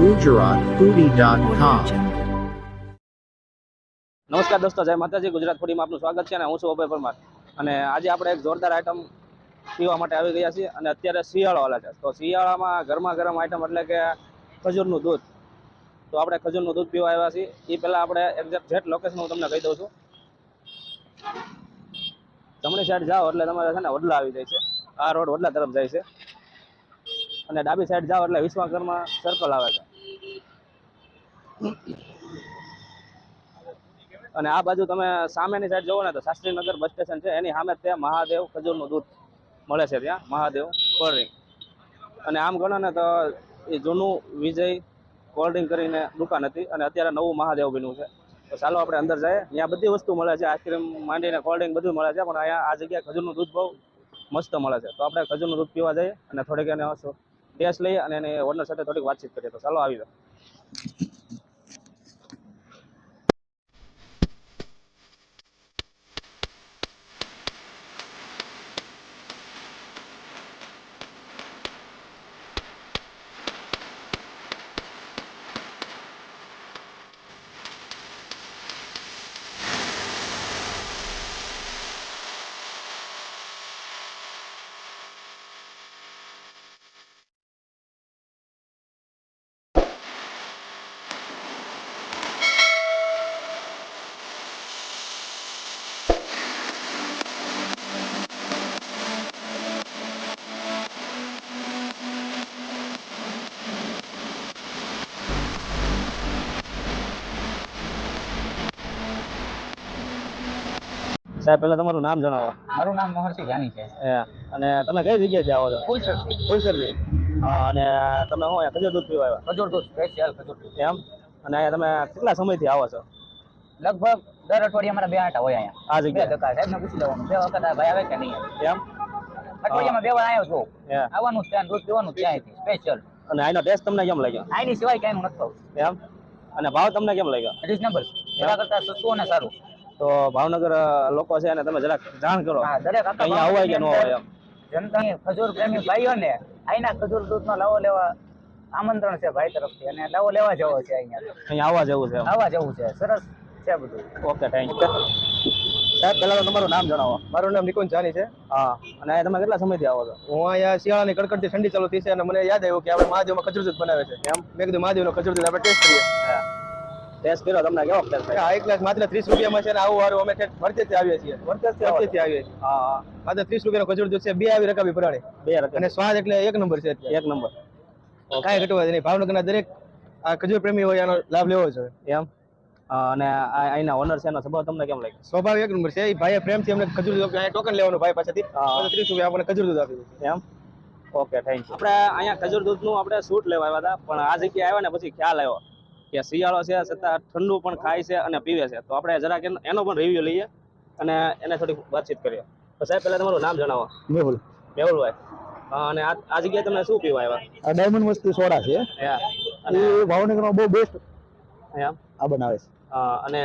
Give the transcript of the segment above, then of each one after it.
GujaratFoodie.com. નમસ્કાર દોસ્તો, જય માતાજી. ગુજરાત ફૂડીમાં આપનું સ્વાગત છે અને હું છું અભય પરમાર. અને આજે આપણે એક જોરદાર આઈટમ પીવા માટે આવી ગયા છીએ અને અત્યારે શિયાળો હાલે છે. તો શિયાળામાં ગરમા ગરમ આઈટમ એટલે કે ખજૂરનું દૂધ. તો આપણે ખજૂરનું દૂધ પીવા આવ્યા છીએ. એ પહેલાં આપણે એક્ઝેક્ટ લોકેશન હું તમને કહી દઉં છું. જમણી સાઈડ જાઓ એટલે તમારે છે ને વડલા આવી જાય છે. આ રોડ વડલા તરફ જાય છે. અને ડાબી સાઈડ જાઓ એટલે વિશ્વકર્મા સર્કલ આવે છે. અને આ બાજુ તમે સામેની સાઈડ જોવો ને તો શાસ્ત્રીનગર બસ સ્ટેશન છે. એની સામે ત્યાં મહાદેવ ખજૂરનું દૂધ મળે છે ત્યાં. મહાદેવ કોલ્ડ ડ્રિંક અને આમ ગણો ને તો એ જૂનું વિજય કોલ્ડ કરીને દુકાન હતી અને અત્યારે નવું મહાદેવ બન્યું છે. તો ચાલો આપણે અંદર જઈએ. ત્યાં બધી વસ્તુ મળે છે. આઈસ્ક્રીમ, માંડીને કોલ્ડ બધું મળે છે. પણ અહીંયા આ જગ્યાએ ખજૂરનું દૂધ બહુ મસ્ત મળે છે. તો આપણે ખજૂરનું દૂધ પીવા જઈએ અને થોડીક એને ટેસ્ટ લઈએ અને એની ઓનર સાથે થોડીક વાતચીત કરીએ. તો ચાલો આવી જાઓ. સાહેબ પહેલા તમારું નામ જણાવો. મારું નામ મહર્ષિ જાની છે. અને તમે કઈ જગ્યાએ જાઓ છો? ફૂલસરથી ફૂલસરજી અને તમે હું અહીંયા ખજૂર દૂધ પીવા આવ્યા? ખજૂર દૂધ સ્પેશિયલ ખજૂર દૂધ. એમ? અને અહીંયા તમે કેટલા સમયથી આવો છો? લગભગ દર અઠવાડિયે અમારા બે આટા હોય અહીંયા. આ જગ્યાએ? ધક્કા સાહેબને પૂછી લેવાનું. બે વખત આ ભાઈ આવે કે નહીં. એમ? અઠવાડિયામાં બે વાર આવ્યો છું. આવવાનું ત્યાં દૂધ પીવાનું ત્યાંથી સ્પેશિયલ. અને આનો ટેસ્ટ તમને કેમ લાગ્યો? આની સિવાય ક્યાંયનું નથી એમ? અને ભાવ તમને કેમ લાગ્યો? રિઝનેબલ. એના કરતાં સસ્તું અને સારું. તો ભાવનગર લોકો છે અને તમે જરાક જાણ કરો. હા દરેક અહીંયા આવવાય કે ન એમ? જનતાની ખજૂર પ્રેમી ભાઈઓને અહીંના ખજૂર દૂધનો લાવો લેવા આમંત્રણ છે ભાઈ તરફથી અને લાવો લેવા જવો છે અહીંયા. અહીંયા આવવા જેવું છે આવવા જવું છે સરસ છે બધું. ઓકે થેન્ક યુ સાહેબ પહેલા તો તમારું નામ જણાવો. મારું નામ નિકુંજ જાની છે. હા અને તમે કેટલા સમયથી આવો છો? હું અહીંયા શિયાળાની કડકડતી ઠંડી ચાલુ થઈ છે અને મને યાદ આવ્યું કે આપણે મહાદેવમાં ખજૂર દૂધ બનાવે છે. એમ? મેં કીધું મહાદેવનો ખજૂર દૂધ આપણે ટેસ્ટ કરીએ. ટેસ્ટ કર્યો તમને કેવો ટેસ્ટ થાય? આ એક ગ્લાસ માત્ર ત્રીસ રૂપિયામાં છે ને આવું વારું અમે ઠેઠ વર્તેજથી આવીએ છીએ. વર્તેજથી આવો? આવીએ છીએ. હા હા. માત્ર ત્રીસ રૂપિયાનો ખજૂર દૂધ છે બે આવી રકાબી પરાણે બે રકાબી. અને સ્વાદ એટલે એક નંબર છે એક નંબર. કાંઈ ઘટવા નહીં. ભાવનગરના દરેક આ ખજૂર પ્રેમી હોય આનો લાભ લેવો જોઈએ એમ? અને આ- અહીંના ઓનર છે એનો સ્વભાવ તમને કેમ લાગે સ્વભાવ એક નંબર છે. એ ભાઈએ પ્રેમથી અમને ખજૂર દૂધ અહીંયા ટોકન લેવાનું ભાઈ પાસેથી. ત્રીસ રૂપિયા આપણને ખજૂર દૂધ આપી દીધું એમ? ઓકે થેન્ક યુ આપણે અહીંયા ખજૂર દૂધનું આપણે શૂટ લેવા આવ્યા હતા પણ આ જગ્યાએ આવ્યા ને પછી ખ્યાલ આવ્યો. કે શિયાળો છે છતાં ઠંડુ પણ ખાય છે અને પીવે છે. તો આપણે જરાક એનો પણ રિવ્યુ લઈએ અને એને થોડીક વાતચીત કરીએ. તો સાહેબ પહેલાં તમારું નામ જણાવો. મેહુલ. મેહુલભાઈ. અને આ જગ્યાએ તમે શું પીવા આવ્યા? આ ડાયમંડ વસ્તુ સોડા છે. અને ભાવનગરમાં બહુ બેસ્ટ આ બનાવે છે. અને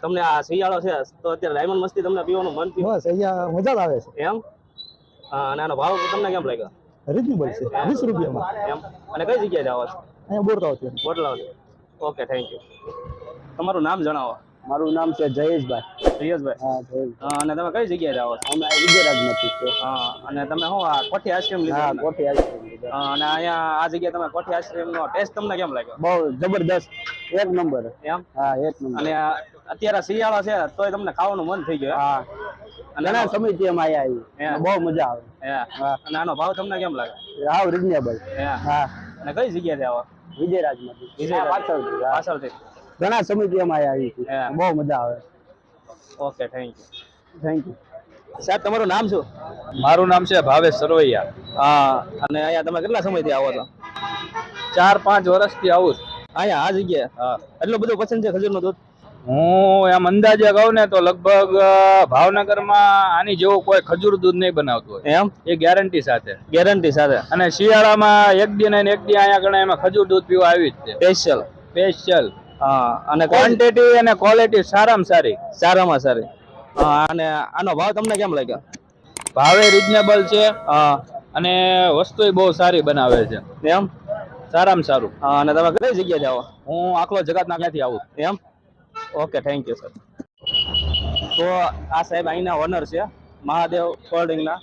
તમને આ શિયાળો છે તો અત્યારે ડાયમંડ મસ્તી તમને પીવાનું મન થયું? બસ અહીંયા મજા આવે છે. એમ? અને આનો ભાવ તમને કેમ લાગ્યો? રીઝનેબલ છે. વીસ રૂપિયામાં. એમ? અને કઈ જગ્યાએ જાવ છો? અહીંયા બોરલાવ છે. બોટલાવથી ઓકે થેન્ક યુ તમારું નામ જણાવો. મારું નામ છે જયેશભાઈ. જયેશભાઈ? હા અને તમે કઈ જગ્યાએ જાઓ છો? અમે વિજયરાજમાંથી છે હા અને તમે શું આ કોઠી આઈસ્ક્રીમ લીધી? હા કોઠી આઈસ્ક્રીમ અને અહીંયા આ જગ્યાએ તમે કોઠી આઈસ્ક્રીમ નો ટેસ્ટ તમને કેમ લાગ્યો? બહુ જબરદસ્ત. એક નંબર. એમ? હા એક નંબર. અને અત્યારે શિયાળો છે તોય તમને ખાવાનું મન થઈ ગયું હા. અને ઘણા સમય સમયથી અમે આવ્યા હે. આવી બહુ મજા આવે. હા. અને આનો ભાવ તમને કેમ લાગે હાવ રિઝનેબલ. હા. અને કઈ જગ્યાએ જાઓ વિજયરાજમાંથી. વિજયરાજ. પાછળથી ઘણા સમયથી અમારે આવી. બહુ મજા આવે. Okay thank you thank you સાહેબ તમારું નામ શું? મારું નામ છે ભાવેશ સરવૈયા. હા અને અહીંયા તમે કેટલા સમયથી આવો છો? ચાર પાંચ વર્ષથી આવું છું. અહીંયા આ જગ્યાએ? હા. એટલું બધું પસંદ છે ખજૂરનું દૂધ? હું એમ અંદાજે કહું ને તો લગભગ ભાવનગરમાં આની જેવું કોઈ ખજૂર દૂધ નહીં બનાવતું હોય. એમ? એ ગેરંટી સાથે. ગેરંટી સાથે. અને શિયાળામાં એક દી ને એક દી અહીંયા આગળ એમાં ખજૂર દૂધ પીવા આવી જ છે. સ્પેશિયલ સ્પેશિયલ હા અને ક્વોન્ટિટી અને ક્વોલિટી સારામાં સારી. સારામાં સારી. હા અને આનો ભાવ તમને કેમ લાગ્યો? ભાવે રિઝનેબલ છે. હા. અને વસ્તુ બહુ સારી બનાવે છે. એમ? સારામાં સારું. અને તમે કઈ જગ્યાએ જાઓ? હું આખલો જગતના ક્યાંથી આવું એમ? ઓકે થેન્ક યુ સર તો આ સાહેબ અહીંના ઓનર છે મહાદેવ કોલ્ડ્રિંકના.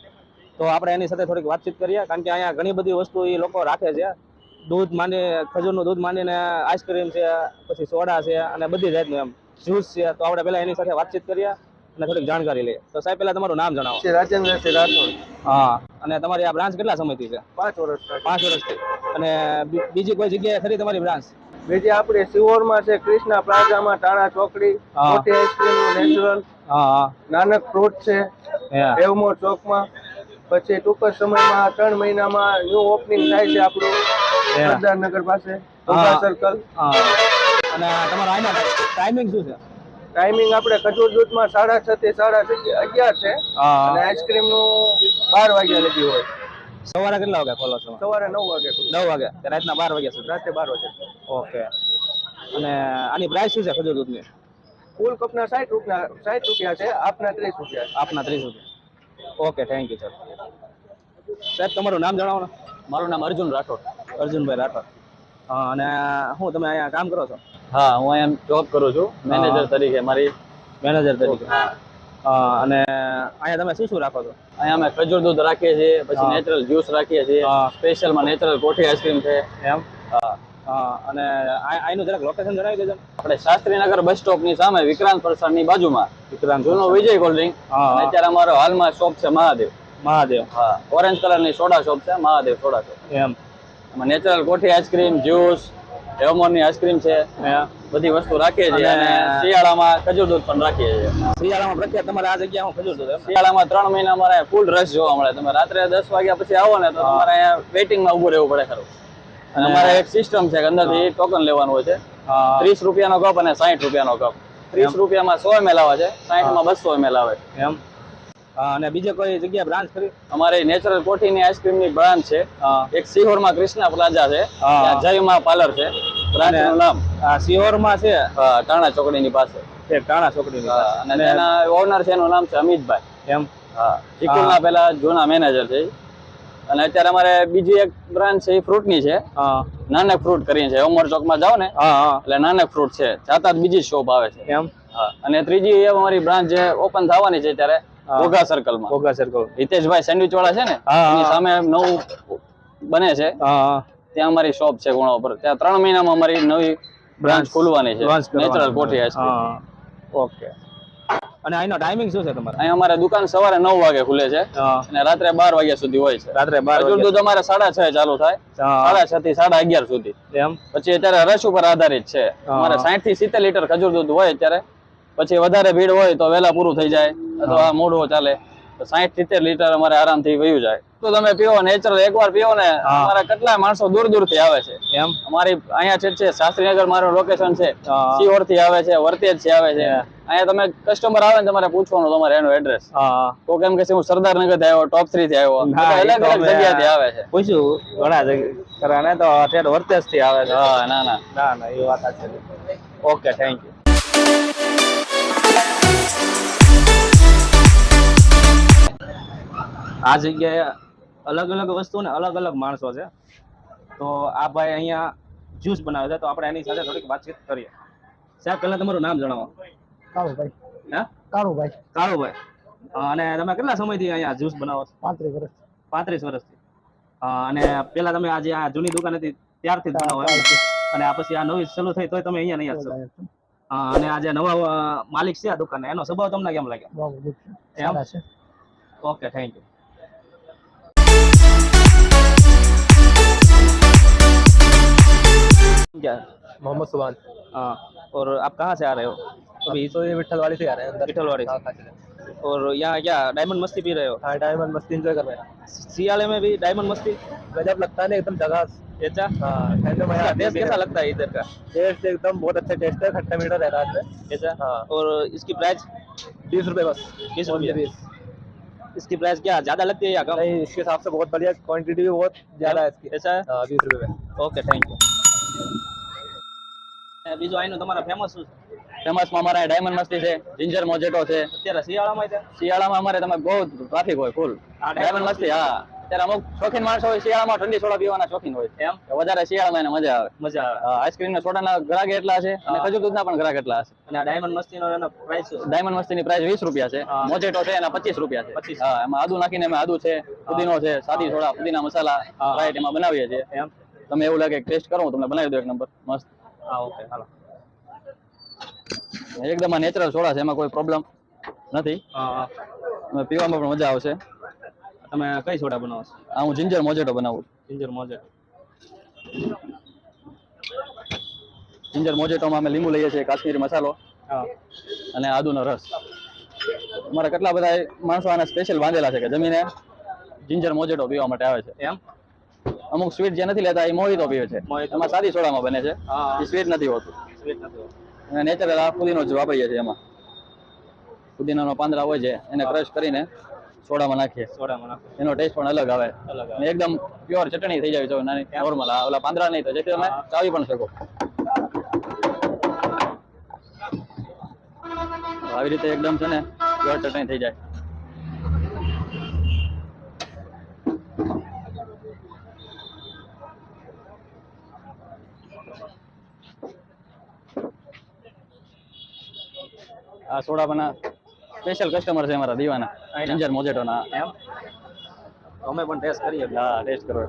તો આપણે એની સાથે થોડીક વાતચીત કરીએ કારણ કે અહીંયા ઘણી બધી વસ્તુ એ લોકો રાખે છે. દૂધ માની ખજૂરનું દૂધ માનીને આઈસ્ક્રીમ છે પછી સોડા છે અને બધી જાતનું એમ. જ્યુસ છે તો આપણે પહેલાં એની સાથે વાતચીત કરીએ અને થોડીક જાણકારી લઈએ. તો સાહેબ પહેલાં તમારું નામ જણાવો. રાજેન્દ્ર હા અને તમારી આ બ્રાન્ચ કેટલા સમયથી છે? પાંચ વર્ષ પાંચ વર્ષથી. અને બીજી કોઈ જગ્યાએ ખરી તમારી બ્રાન્ચ બીજી આપણે સિવોરમાં છે કૃષ્ણા પ્લાઝામાં ટાણા ચોકડી. મોટી આઈસ્ક્રીમ નેચરલ નાનક ફ્રૂટ છે. એવમોર ચોકમાં. પછી ટૂંક જ સમયમાં ત્રણ મહિનામાં ન્યૂ ઓપનિંગ થાય છે આપણું. સરદારનગર પાસે સર્કલ અને તમારો આનો ટાઈમિંગ શું છે? ટાઈમિંગ આપણે ખજૂર દૂધમાં સાડા છ થી સાડા છ- અગિયાર છે. અને આઈસ્ક્રીમનું બાર વાગ્યા લગી હોય. સવારે કેટલા વાગે ખોલો છો? સવારે નવ વાગે નવ વાગે. રાતના બાર વાગ્યા સુધી? રાતે બાર વાગે ઓકે. અને આની પ્રાઇસ શું છે ખજૂર દૂધની? ફૂલ કપના સાઠ રૂપિયા સાઠ રૂપિયા છે આપના ત્રીસ રૂપિયા આપના ત્રીસ રૂપિયા. ઓકે થેન્ક યુ સર સાહેબ તમારું નામ જણાવો ને મારું નામ અર્જુન રાઠોડ. અર્જુનભાઈ રાઠોડ. હા અને હું તમે અહીંયા કામ કરો છો? હા હું અહીંયા જોબ કરું છું. મેનેજર તરીકે મારી મેનેજર તરીકે. અને અહીંયા તમે શું શું રાખો છો? અહીંયા અમે ખજૂર દૂધ રાખીએ છીએ પછી નેચરલ જ્યુસ રાખીએ છીએ. સ્પેશિયલમાં નેચરલ કોઠી આઈસ્ક્રીમ છે. એમ? અને આનું જરાક લોકેશન જણાવી દેજો. આપણે શાસ્ત્રીનગર બસ સ્ટોપની સામે વિક્રાંત પ્રસાદની બાજુમાં. વિક્રાંત જૂનો વિજય કોલ્ડ ડ્રિંક. અત્યારે અમારો હાલમાં શોપ છે મહાદેવ. મહાદેવ. હા. ઓરેન્જ કલરની સોડા શોપ છે મહાદેવ સોડા શોપ એમ. નેચરલ કોઠી આઈસ્ક્રીમ જ્યુસ એવમોરની આઈસ્ક્રીમ છે. બધી વસ્તુ રાખીએ છીએ અને- શિયાળામાં ખજૂર દૂધ પણ રાખીએ છીએ. શિયાળામાં પ્રખ્યાત તમારે આ જગ્યામાં ખજૂર દૂધ શિયાળામાં ત્રણ મહિના અમારે ફૂલ રસ જોવા મળે. તમે રાત્રે દસ વાગ્યા પછી આવો ને તો તમારે અહીંયા વેઇટિંગમાં ઊભું રહેવું પડે ખરું. અને અમારે એક સિસ્ટમ છે કે અંદરથી ટોકન લેવાનું હોય છે. ત્રીસ રૂપિયાનો કપ અને સાઠ રૂપિયાનો કપ ત્રીસ રૂપિયામાં સો એમએલ આવે છે સાઠમાં બસો એમએલ આવે. એમ. અને બીજે કોઈ જગ્યાએ બ્રાન્ચ ખરી? અમારે નેચરલ કોઠીની આઈસ્ક્રીમની બ્રાન્ચ છે. એક સિહોરમાં કૃષ્ણા પ્લાઝા છે. જયમાં પાર્લર છે. બ્રાન્ચનું નામ? સિહોરમાં છે? ટાણા ચોકડીની પાસે. એક ટાણા ચોકડીની પાસે. અને એના ઓનર છે એનું નામ છે અમિતભાઈ. એમ? હા. ચીકુના પહેલા જૂના મેનેજર છે અને અત્યારે અમારે બીજી એક બ્રાન્ચ છે એ ફ્રૂટની છે. નાનક ફ્રૂટ કરીને છે. ઓમર ચોકમાં જાઓ ને. એટલે નાનક ફ્રૂટ છે. જાતા જ બીજી શોપ આવે છે. એમ? અને ત્રીજી એ અમારી બ્રાન્ચ જે ઓપન થવાની છે ત્યારે. ઘોઘા સર્કલમાં ઓગા સર્કલ હિતેશભાઈ સેન્ડવિચ વાળા છે ને. એની સામે નવું બને છે. ત્યાં અમારી શોપ છે ગુણા ઉપર ત્યાં ત્રણ મહિનામાં અમારી નવી બ્રાન્ચ ખોલવાની છે. નેચરલ કોઠી આઈસ્ક્રીમ ઓકે અને અહીંનો ટાઈમિંગ શું છે તમારે? અહીં અમારે દુકાન સવારે નવ વાગે ખુલે છે અને રાત્રે બાર વાગ્યા સુધી હોય છે. રાત્રે બાર દૂધ અમારે સાડા છ ચાલુ થાય. સાડા છ થી સાડા અગિયાર સુધી. એમ? પછી અત્યારે રસ ઉપર આધારિત છે. અમારે સાઠથી સિત્તેર લીટર ખજૂર દૂધ હોય અત્યારે. પછી વધારે ભીડ હોય તો વહેલા પૂરું થઈ જાય. અથવા મોડું ચાલે. તો સાઠ સિત્તેર લીટર અમારે આરામથી વયું જાય. તો તમે પીવો નેચરલ એકવાર પીવો ને અમારા કેટલા માણસો દૂર દૂરથી આવે છે. એમ? અમારી અહીંયા છે છે શાસ્ત્રીનગર મારું લોકેશન છે. સિહોરથી આવે છે વર્તેજથી આવે છે. અહીંયા તમે કસ્ટમર આવે ને તમારે પૂછવાનું તમારે એનું એડ્રેસ તો કેમ કે હું સરદારનગરથી આવ્યો. ટોપ થ્રી થી આવ્યો અલગ અલગ જગ્યા થી આવે છે. પૂછ્યું ઘણા જગ્યા તો ઠેઠ વર્તેજથી આવે છે. ના ના. ના ના એ વાત છે. ઓકે થેન્ક યુ આ જગ્યાએ અલગ અલગ વસ્તુ ને અલગ અલગ માણસો છે. તો આ ભાઈ અહીંયા જ્યુસ બનાવે છે તો આપણે એની સાથે થોડીક વાતચીત કરીએ. સાહેબ પહેલા તમારું નામ જણાવો. કાળુભાઈ. હા? કાળુભાઈ. કાળુભાઈ. અને તમે કેટલા સમયથી અહીંયા જ્યુસ બનાવો છો? પાંત્રીસ વર્ષ પાંત્રીસ વર્ષથી. અને પેલા તમે આજે આ જૂની દુકાન હતી ત્યારથી જ બનાવો અને આ પછી આ નવી શરૂ થઈ તો તમે અહીંયા નહીં આવશો અને આ જે નવા માલિક છે આ દુકાન? એનો સ્વભાવ તમને કેમ લાગ્યો? Okay thank you. क्या? मोहम्मद सुबान हाँ और आप कहाँ से आ रहे हो? अभी तो ये विठलवाड़ी से आ रहे हैं विठलवाड़ी हाँ, और यहाँ क्या डायमंड मस्ती पी रहे हो? हाँ डायमंड मस्ती इंजॉय कर रहे हैं। सियाले में भी डायमंड मस्ती? गजब लगता है ना एकदम जगास अच्छा। हाँ, टेस्ट अच्छा, कैसा लगता है इधर का? टेस्ट एकदम बहुत अच्छा टेस्ट है खट्टा मीठा रहता है अच्छा हाँ। और इसकी प्राइस बीस रुपये बस। बीस रुपये। बीस। इसकी प्राइस क्या ज़्यादा लगती है या कम? नहीं इसके हिसाब से बहुत बढ़िया क्वांटिटी भी बहुत ज़्यादा है इसकी। अच्छा। हाँ, बीस रुपये ओके थैंक यू બીજું આનું તમારા ફેમસ શું છે? ફેમસમાં અમારા ડાયમંડ મસ્તી છે જિંજર મોજેટો છે. અત્યારે શિયાળામાં છે? શિયાળામાં અમારે તમે બહુ ટ્રાફિક હોય ફૂલ ડાયમંડ મસ્તી હા. અત્યારે અમુક શોખીન માણસો હોય શિયાળામાં ઠંડી સોડા પીવાના શોખીન હોય. એમ? વધારે શિયાળામાં એને મજા આવે. મજા આવે. આઈસ્ક્રીમ ના સોડાના ગ્રાહક એટલા છે અને. ખજૂર દૂધના પણ ગ્રાહક એટલા છે. અને ડાયમંડ ડાયમંડ મસ્તીનો એનો પ્રાઇસ ડાયમંડ મસ્તીની પ્રાઇસ વીસ રૂપિયા છે મોજેટો છે એના પચીસ રૂપિયા છે. 25. હા એમાં આદુ નાખીને અમે આદુ છે પુદીનો છે સાદી સોડા પુદીના મસાલા. રાઈટ એમાં બનાવીએ છીએ. એમ? તમે એવું લાગે ટેસ્ટ કરો હું તમને બનાવી દઉં એક નંબર મસ્ત. હા ઓકે હાલો. એકદમ આ નેચરલ સોડા છે એમાં કોઈ પ્રોબ્લેમ નથી. હા હા. પીવામાં પણ મજા આવશે. તમે કઈ સોડા બનાવો છો? આ હું જિંજર મોજેટો બનાવું. જિંજર મોજેટો જિંજર મોજેટોમાં અમે લીંબુ લઈએ છીએ કાશ્મીરી મસાલો હા. અને આદુનો રસ. અમારા કેટલા બધા માણસો આના સ્પેશિયલ બાંધેલા છે કે જમીને જિંજર મોજેટો પીવા માટે આવે છે. એમ? અમુક સ્વીટ જે નથી લેતા એ મોહિતો પીવે છે. એમાં સાદી સોડામાં બને છે. એ સ્વીટ નથી હોતું. અને નેચરલ આ પુદીનો જ વાપરીએ છીએ એમાં. પુદીનાનો પાંદડા હોય છે એને ક્રશ કરીને સોડામાં નાખીએ. સોડામાં નાખીએ. એનો ટેસ્ટ પણ અલગ આવે. અલગ અને એકદમ પ્યોર ચટણી થઈ જાય છે નાની નોર્મલ ઓલા પાંદડા નહીં તો જેથી તમે ચાવી પણ શકો. આવી રીતે એકદમ છે ને પ્યોર ચટણી થઈ જાય. આ સોડાપાના સ્પેશિયલ કસ્ટમર છે અમારા દીવાના? જિંજર મોજેટોના એમ? અમે પણ ટેસ્ટ કરીએ. હા ટેસ્ટ કરો.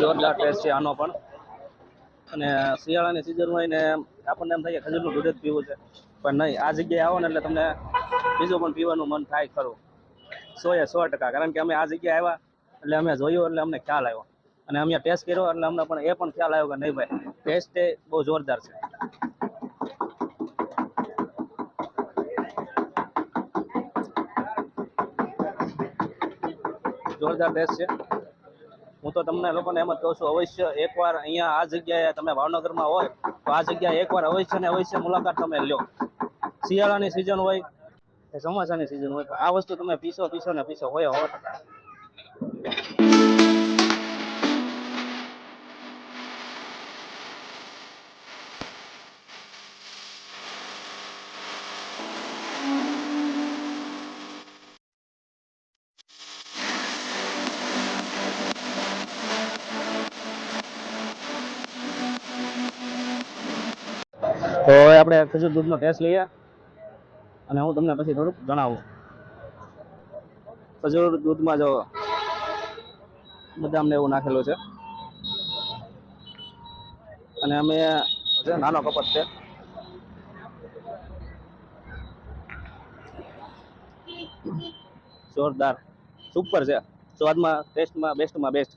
જોરદાર ટેસ્ટ છે આનો પણ. અને શિયાળાની સિઝન હોય ને આપણને એમ થાય કે ખજૂરનું દૂધ જ પીવું છે. પણ નહીં આ જગ્યાએ આવો ને એટલે તમને બીજું પણ પીવાનું મન થાય ખરું. સો એ સો ટકા કારણ કે અમે આ જગ્યાએ આવ્યા એટલે અમે જોયું એટલે અમને ખ્યાલ આવ્યો. અને અમે ટેસ્ટ કર્યો અને અમને પણ એ પણ ખ્યાલ આવ્યો કે નહીં ભાઈ ટેસ્ટ એ બહુ જોરદાર છે. જોરદાર ટેસ્ટ છે. હું તો તમને લોકોને એમ જ કહું છું, અવશ્ય એકવાર અહીંયા આ જગ્યાએ તમે ભાવનગરમાં હોય, તો આ જગ્યાએ એકવાર અવશ્ય ને અવશ્ય મુલાકાત તમે લ્યો. શિયાળાની સિઝન હોય ચોમાસાની સિઝન હોય આ વસ્તુ તમે પીસો પીસો ને પીસો, હોય સો તો આપણે ખજૂર દૂધનો ટેસ્ટ લઈએ. અને હું તમને પછી થોડુંક જણાવું. ખજૂર દૂધમાં જો બદામ ને એવું નાખેલું છે. અને અમે છે નાનો કપટ છે. જોરદાર. સુપર છે. સ્વાદમાં ટેસ્ટમાં બેસ્ટમાં બેસ્ટ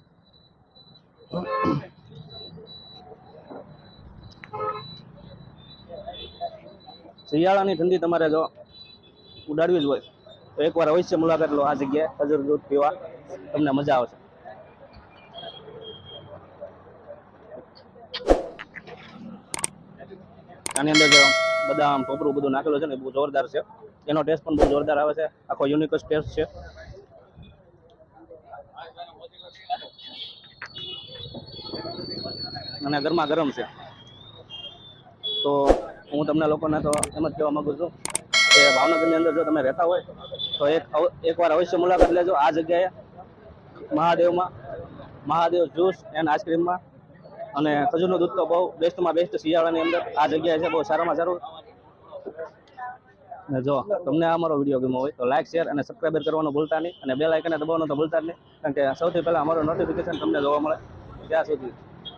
શિયાળાની ઠંડી તમારે જો ઉડાડવી જ હોય, તો એકવાર અવશ્ય મુલાકાત લો આ જગ્યાએ, ખજૂર દૂધ પીવા. તમને મજા આવશે. આની અંદર જો બદામ ટોપરું બધું નાખેલું છે ને બહુ જોરદાર છે. એનો ટેસ્ટ પણ બહુ જોરદાર આવે છે. આખો યુનિક ટેસ્ટ છે. અને ગરમા ગરમ છે. તો હું તમને લોકોને તો એમ જ કહેવા માંગુ છું કે ભાવનગરની અંદર જો તમે રહેતા હોય તો એક એકવાર અવશ્ય મુલાકાત લેજો આ જગ્યાએ. મહાદેવમાં, મહાદેવ જ્યુસ એન્ડ આઈસ્ક્રીમમાં અને ખજૂરનું દૂધ તો બહુ બેસ્ટમાં બેસ્ટ શિયાળાની અંદર આ જગ્યાએ છે, બહુ સારામાં સારું. ને જો, તમને આ અમારો વીડિયો ગમ્યો હોય તો લાઇક શેર અને સબસ્ક્રાઈબર કરવાનું ભૂલતા નહીં અને બે લાઇકને દબાવવાનું તો ભૂલતા નહીં કારણ કે સૌથી પહેલાં અમારું નોટિફિકેશન તમને જોવા મળે ત્યાં સુધી.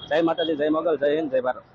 જય માતાજી, જય મોગલ, જય હિન્દ, જય ભારત.